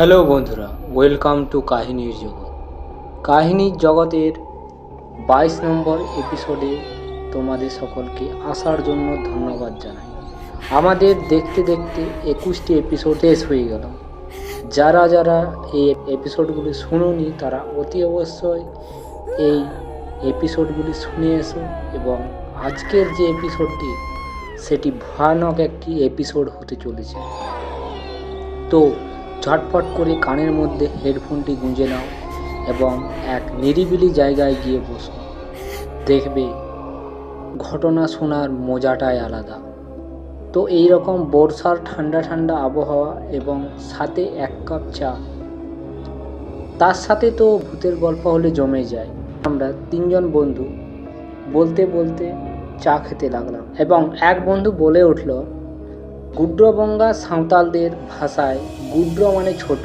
Hello বন্ধুরা, welcome to কাহিনীর জগৎ। কাহিনীর জগতের বাইশ নম্বর এপিসোডে তোমাদের সকলকে আসার জন্য ধন্যবাদ জানাই। আমাদের দেখতে দেখতে একুশটি এপিসোড শেষ হয়ে গেল। যারা যারা এই এপিসোডগুলি শুনোনি, তারা অতি অবশ্যই এই এপিসোডগুলি শুনে এসো এবং আজকের যে এপিসোডটি, সেটি ভয়ানক একটি এপিসোড হতে চলেছে। তো ঝটপট করে কানের মধ্যে হেডফোনটি গুঁজে নাও এবং এক নিরিবিলি জায়গায় গিয়ে বসো। দেখবে, ঘটনা শোনার মজাটাই আলাদা। তো এই রকম বর্ষার ঠান্ডা ঠান্ডা আবহাওয়া এবং সাথে এক কাপ চা। তার সাথে তো ভূতের গল্প হলে জমে যায়। আমরা তিনজন বন্ধু বলতে বলতে চা খেতে লাগলাম এবং এক বন্ধু বলে উঠল গুড্র বঙ্গা সাঁওতালদের ভাষায় গুড্র মানে ছোট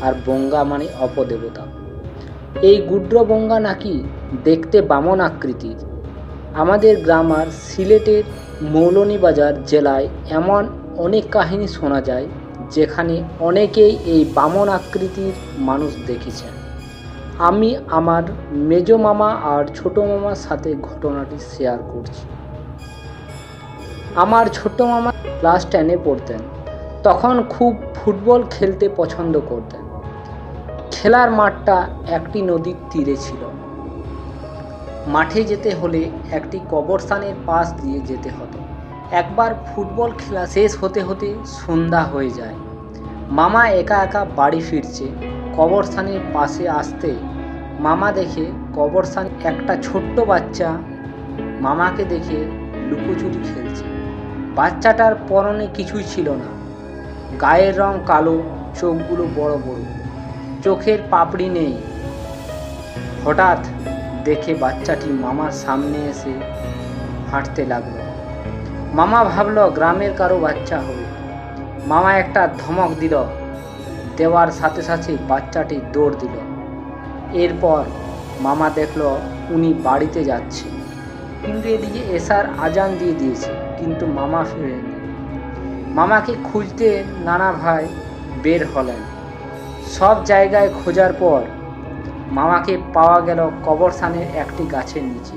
আর বঙ্গা মানে অপদেবতা। এই গুড্র বঙ্গা নাকি দেখতে বামন আকৃতির। আমাদের গ্রামার সিলেটের মৌলনীবাজার জেলায় এমন অনেক কাহিনী শোনা যায়, যেখানে অনেকেই এই বামন আকৃতির মানুষ দেখেছেন। আমি আমার মেজ মামা আর ছোট মামার সাথে ঘটনাটি শেয়ার করছি। আমার ছোট মামা ক্লাস টেনে পড়তেন। তখন খুব ফুটবল খেলতে পছন্দ করতেন। খেলার মাঠটা একটি নদীর তীরে ছিল। মাঠে যেতে হলে একটি কবরস্থানের পাশ দিয়ে যেতে হতো একবার ফুটবল খেলা শেষ হতে হতে সন্ধ্যা হয়ে যায়। মামা একা একা বাড়ি ফিরছে। কবরস্থানের পাশে আসতে মামা দেখে কবরস্থানে একটা ছোট্ট বাচ্চা মামাকে দেখে লুকোচুরি খেলছে। বাচ্চাটার পরনে কিছুই ছিল না। গায়ের রং কালো, চোখগুলো বড় বড়। চোখের পাপড়ি নেই। হঠাৎ দেখে বাচ্চাটি মামার সামনে এসে হাঁটতে লাগল। মামা ভাবল, গ্রামের কারও বাচ্চা হবে। মামা একটা ধমক দিল। দেওয়ার সাথে সাথে বাচ্চাটি দৌড় দিল। এরপর মামা দেখল, উনি বাড়িতে যাচ্ছে। কিন্তু এদিকে এসার আজান দিয়ে দিয়েছে। কিন্তু মামা ফিরেনি মামাকে খুঁজতে নানা ভাই বের হলেন। সব জায়গায় খোঁজার পর মামাকে পাওয়া গেল কবরস্থানের একটি গাছের নিচে।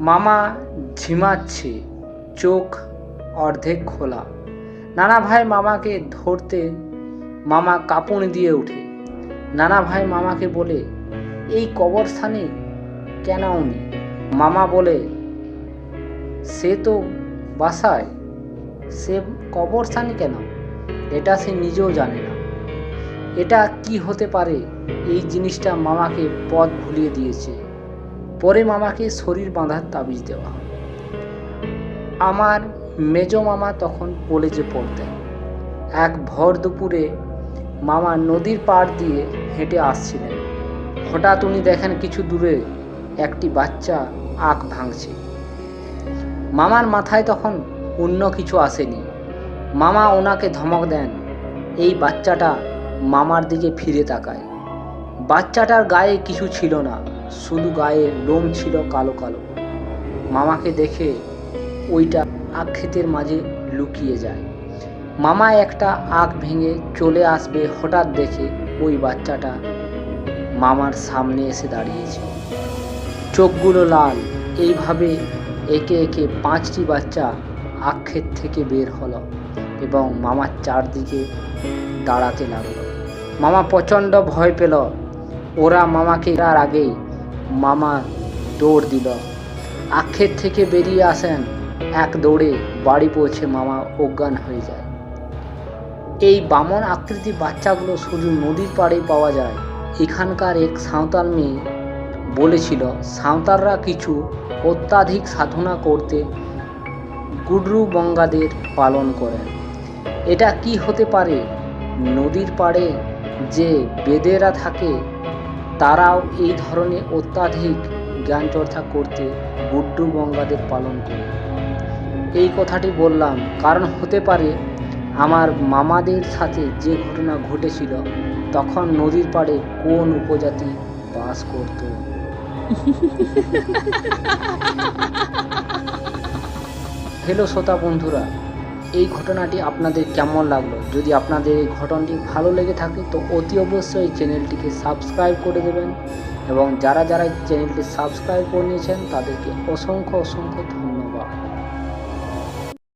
মামা ঝিমাচ্ছে, চোখ অর্ধেক খোলা। নানা ভাই মামাকে ধরতে মামা কাঁপুনি দিয়ে ওঠে। নানা ভাই মামাকে বলে, এই কবরস্থানে কেন উনি? মামা বলে সে তো বাসায়। সে কবরস্থানে কেন? এটা সে নিজেও জানে না। এটা কি হতে পারে? এই জিনিসটা মামাকে পথ ভুলিয়ে দিয়েছে। পরে মামাকে শরীর বাঁধার তাবিজ দেওয়া হয়। আমার মেজ মামা তখন কলেজে পড়তেন। এক ভর দুপুরে মামা নদীর পাড় দিয়ে হেঁটে আসছিলেন। হঠাৎ উনি দেখেন কিছু দূরে একটি বাচ্চা আখ ভাঙছে। মামার মাথায় তখন অন্য কিছু আসেনি। মামা ওনাকে ধমক দেন, এই বাচ্চাটা মামার দিকে ফিরে তাকায়। বাচ্চাটার গায়ে কিছু ছিল না, শুধু গায়ে লোম ছিল কালো কালো। মামাকে দেখে ওইটা আখ ক্ষেতের মাঝে লুকিয়ে যায়। মামা একটা আখ ভেঙে চলে আসবে হঠাৎ দেখে ওই বাচ্চাটা মামার সামনে এসে দাঁড়িয়েছে। চোখগুলো লাল, এইভাবে একে একে পাঁচটি বাচ্চা আক্ষেত থেকে বের হলো এবং মামার চারদিকে দাঁড়াতে লাগল। মামা প্রচণ্ড ভয় পেল। ওরা মামাকে তার আগেই মামা দৌড় দিল। আক্ষেত থেকে বেরিয়ে আসেন এক দৌড়ে বাড়ি পৌঁছে মামা অজ্ঞান হয়ে যায়। এই বামন আকৃতি বাচ্চাগুলো শুধু নদীর পাড়েই পাওয়া যায়। এখানকার এক সাঁওতাল মেয়ে বলেছিল, সাঁওতালরা কিছু অত্যাধিক সাধনা করতে গুডরু বঙ্গাদের পালন করেন। এটা কি হতে পারে? নদীর পাড়ে যে বেদেরা থাকে, তারাও এই ধরনের অত্যাধিক জ্ঞান চর্চা করতে গুড্ডু বঙ্গাদের পালন করে। এই কথাটি বললাম কারণ হতে পারে আমার মামাদের সাথে যে ঘটনা ঘটেছিল, তখন নদীর পাড়ে কোন উপজাতি বাস করত? হ্যালো শ্রোতা বন্ধুরা, এই ঘটনাটি আপনাদের কেমন লাগল? যদি আপনাদের এই ঘটনাটি ভালো লেগে থাকে, তো অতি অবশ্যই চ্যানেলটিকে সাবস্ক্রাইব করে দেবেন এবং যারা যারা চ্যানেলটি সাবস্ক্রাইব করে নিয়েছেন, তাদেরকে অসংখ্য অসংখ্য